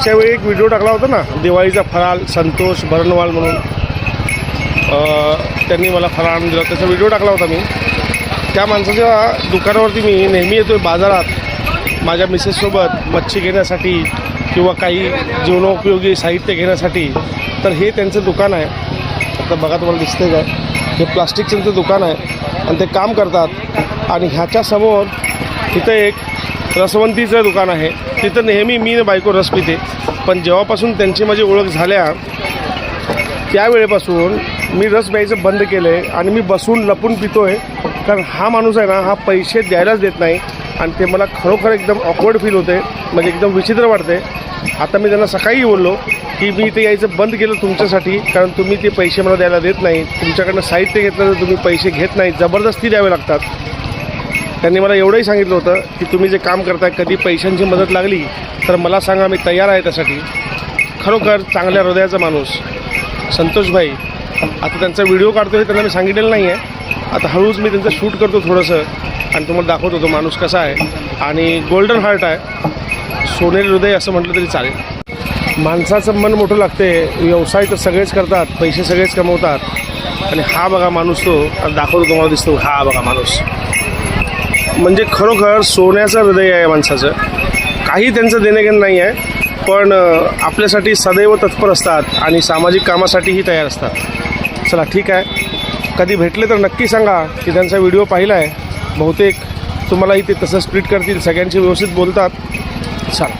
मागच्या वेळी एक व्हिडिओ टाकला होता ना दिवाळीचा फराळ संतोष भरणवाल म्हणून. त्यांनी मला फराळ आणून दिला. त्याचा व्हिडिओ टाकला होता मी. त्या माणसाच्या दुकानावरती मी नेहमी येतो आहे बाजारात. माझ्या मिसेससोबत मच्छी घेण्यासाठी किंवा काही जीवनोपयोगी साहित्य घेण्यासाठी. तर हे त्यांचं दुकान आहे. आता बघा तुम्हाला दिसते काय हे प्लास्टिकचं दुकान आहे. आणि ते काम करतात. आणि ह्याच्यासमोर तिथं एक रसवंतीचं दुकान आहे. तिथं नेहमी मी बायको रस पिते. पण जेव्हापासून त्यांची माझी ओळख झाल्या त्यावेळेपासून मी रस प्यायचं बंद केलं आहे आणि मी बसून लपून पितो आहे कारण हा माणूस आहे ना हा पैसे द्यायलाच देत नाही. आणि ते मला खरोखर एकदम ऑकवर्ड फील होते म्हणजे एकदम विचित्र वाटते आता मी त्यांना सकाळी बोललो की मी ते यायचं बंद केलं तुमच्यासाठी कारण तुम्ही ते पैसे मला द्यायला देत नाही तुमच्याकडनं साहित्य घेतलं तर तुम्ही पैसे घेत नाही जबरदस्ती द्यावे लागतात. त्यांनी मला एवढंही सांगितलं होतं की तुम्ही जे काम करताय कधी पैशांची मदत लागली तर मला सांगा मी तयार आहे त्यासाठी. खरोखर चांगल्या हृदयाचा माणूस. संतोषभाई आता त्यांचा व्हिडिओ काढतो हे त्यांना मी सांगितलेलं नाही आहे आता हळूच मी त्यांचं शूट करतो थोडंसं आणि तुम्हाला दाखवतो तो माणूस कसा आहे. आणि गोल्डन हार्ट आहे. सोनेरी हृदय असं म्हटलं तरी चालेल. माणसाचं मन मोठं लागते. व्यवसाय तर सगळेच करतात. पैसे सगळेच कमवतात. आणि हा बघा माणूस तो. आणि दाखवतो तुम्हाला दिसतो. हा बघा माणूस. म्हणजे खरोखर सोन्याचं हृदय आहे माणसाचं. काही त्यांचं देणेघेणं नाही आहे पण आपल्यासाठी सदैव तत्पर असतात आणि सामाजिक कामासाठीही तयार असतात. चला ठीक आहे. कधी भेटले तर नक्की सांगा की त्यांचा व्हिडिओ पाहिला आहे. बहुतेक तुम्हालाही ते तसं स्प्लिट करतील सगळ्यांशी व्यवस्थित बोलतात. चला.